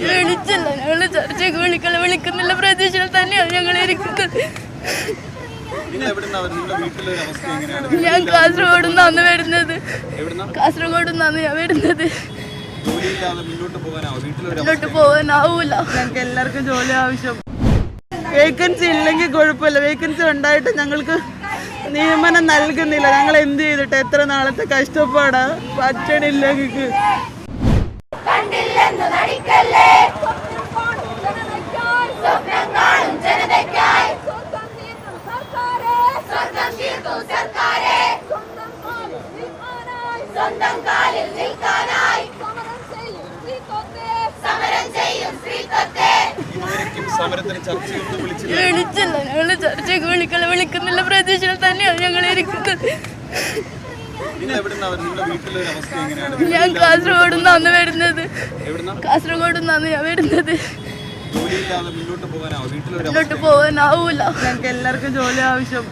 വിളിച്ചില്ല ഞങ്ങൾ ചർച്ചയ്ക്ക് വിളിക്കല വിളിക്കുന്നില്ല പ്രതീക്ഷയിൽ തന്നെയാണ് ഞങ്ങൾ ഇരിക്കുന്നത്. ഞാൻ കാസർഗോഡ് നിന്നാണ് വരുന്നത്. എവിടുന്നാ? കാസർഗോഡ് നിന്നാണ് ഞാൻ വരുന്നത്. മുന്നോട്ട് പോകാനാവോ? വീട്ടിലൊരു മുന്നോട്ട് പോകാനാവൂല. ഞങ്ങൾക്ക് എല്ലാവർക്കും ജോലി ആവശ്യം. വേക്കൻസി ഇല്ലെങ്കിൽ കുഴപ്പമില്ല. വേക്കൻസി ഉണ്ടായിട്ട് ഞങ്ങൾക്ക് നിയമനം നൽകുന്നില്ല. ഞങ്ങൾ എന്ത് ചെയ്തിട്ട് എത്ര നാളത്തെ കഷ്ടപ്പാടാ. പറ്റണില്ല ഞങ്ങൾക്ക്. നടിക്കല്ലേ? സ്വപ്നം കാണും ജനതയ്ക്കായി. സ്വർഗം തീർക്കും സർക്കാരെ. സ്വർഗം തീർക്കും സർക്കാരെ സ്വന്തം കാലിൽ നിൽക്കാനായി. സമരം ചെയ്യും സ്ത്രീത്വത്തെ. സമരത്തിന് ചർച്ചയൊന്നും വിളിച്ചില്ല. വിളിച്ചില്ല. ഞങ്ങൾ ചർച്ചയ്ക്ക് വിളിക്കല വിളിക്കുന്നില്ല. പ്രതീക്ഷയിൽ തന്നെയാണ് ഞങ്ങൾ ഇരിക്കുന്നത്. ഞാൻ കാസർഗോഡ് നിന്നാണ് വരുന്നത്. കാസർഗോഡ് നിന്നാണ് ഞാൻ വരുന്നത്. മുന്നോട്ട് പോകാനാവൂല. ഞങ്ങൾക്ക് എല്ലാവർക്കും ജോലി ആവശ്യം.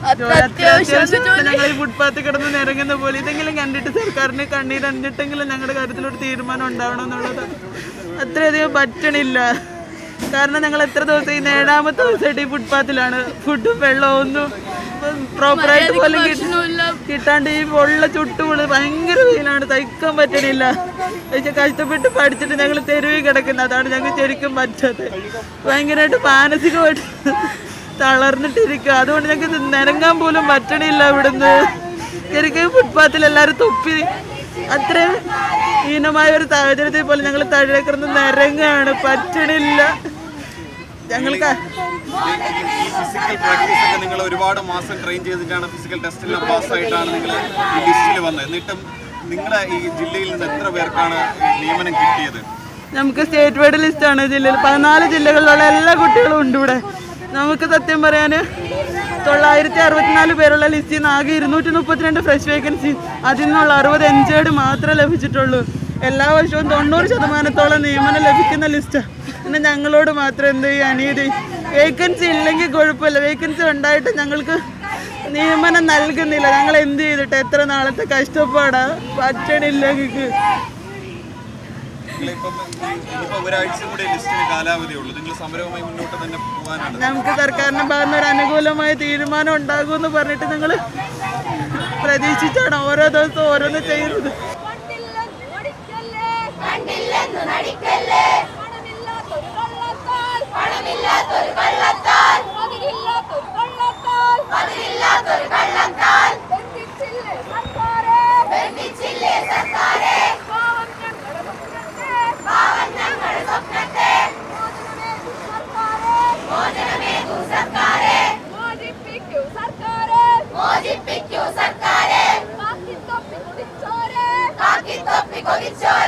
ഞങ്ങൾ ഈ ഫുട്പാത്തിൽ കിടന്ന് നിരങ്ങുന്ന പോലെ ഇതെങ്കിലും കണ്ടിട്ട് സർക്കാരിന് കണ്ണീരഞ്ഞിട്ടെങ്കിലും ഞങ്ങളുടെ കാര്യത്തിലൊരു തീരുമാനം ഉണ്ടാവണം എന്നുള്ളത് അത്രയധികം പറ്റണില്ല. കാരണം ഞങ്ങൾ എത്ര ദിവസം ഈ ഏഴാമത്തെ ദിവസമായിട്ട് ഈ ഫുട്പാത്തിലാണ് ഫുഡും വെള്ളവും ഒന്നും പ്രോപ്പറായിട്ട് പോലും കിട്ടാണ്ട് ഈ വെള്ള ചുട്ടുപൊളി ഭയങ്കര വെയിലാണ്. തയ്ക്കാൻ പറ്റണില്ല. പക്ഷെ കഷ്ടപ്പെട്ട് പഠിച്ചിട്ട് ഞങ്ങൾ തെരുവിൽ കിടക്കുന്നത് അതാണ് ഞങ്ങൾ ശരിക്കും പറ്റാത്തത്. ഭയങ്കരമായിട്ട് മാനസികമായിട്ട് തളർന്നിട്ടിരിക്കുക. അതുകൊണ്ട് ഞങ്ങൾക്ക് നിരങ്ങാൻ പോലും പറ്റണില്ല ഇവിടുന്ന്. ശരിക്കും ഫുട്പാത്തിൽ എല്ലാവരും തുപ്പി അത്രയും ഹീനമായ ഒരു സാഹചര്യത്തിൽ പോലും ഞങ്ങൾ താഴെ കിടന്ന് നിരങ്ങാണ് പറ്റണില്ല. ഞങ്ങൾക്ക് ഫിസിക്കൽ പ്രാക്ടീസ് ഒക്കെ നിങ്ങൾ ഒരുപാട് മാസം ട്രെയിൻ ചെയ്തിട്ടാണ് ഫിസിക്കൽ ടെസ്റ്റിലെല്ലാം പാസ്സായിട്ടാണ് നിങ്ങൾ ഈ ലിസ്റ്റിൽ വന്നത്. എന്നിട്ടും നിങ്ങളുടെ ഈ ജില്ലയിൽ നിന്ന് എത്ര പേർക്കാണ് നിയമനം കിട്ടിയത്? നമുക്ക് സ്റ്റേറ്റ് വൈഡ് ലിസ്റ്റാണ് ജില്ലയിൽ. പതിനാല് ജില്ലകളിലുള്ള എല്ലാ കുട്ടികളും ഉണ്ട് ഇവിടെ. നമുക്ക് സത്യം പറയാൻ തൊള്ളായിരത്തി അറുപത്തിനാല് പേരുള്ള ലിസ്റ്റിൽ നിന്ന് ആകെ ഇരുന്നൂറ്റി മുപ്പത്തിരണ്ട് ഫ്രഷ് വേക്കൻസി അതിൽ നിന്നുള്ള അറുപത് എൻജേഡ് മാത്രമേ ലഭിച്ചിട്ടുള്ളൂ. എല്ലാ വർഷവും തൊണ്ണൂറ് ശതമാനത്തോളം നിയമനം ലഭിക്കുന്ന ലിസ്റ്റാണ് പിന്നെ ഞങ്ങളോട് മാത്രം എന്ത് ചെയ്യും? അനീതി. വേക്കൻസി ഇല്ലെങ്കിൽ കുഴപ്പമില്ല. വേക്കൻസി ഉണ്ടായിട്ട് ഞങ്ങൾക്ക് നിയമനം നൽകുന്നില്ല. ഞങ്ങൾ എന്ത് ചെയ്തിട്ട് എത്ര നാളത്തെ കഷ്ടപ്പാടാ? പറ്റണില്ല ഞങ്ങൾക്ക്. നമുക്ക് സർക്കാരിന്റെ ഭാഗത്ത് ഒരു അനുകൂലമായ തീരുമാനം ഉണ്ടാകുമെന്ന് പറഞ്ഞിട്ട് നിങ്ങൾ പ്രതീക്ഷിച്ചാണ് ഓരോ ദിവസവും ഓരോന്ന് ചെയ്യുന്നത്. Pavitya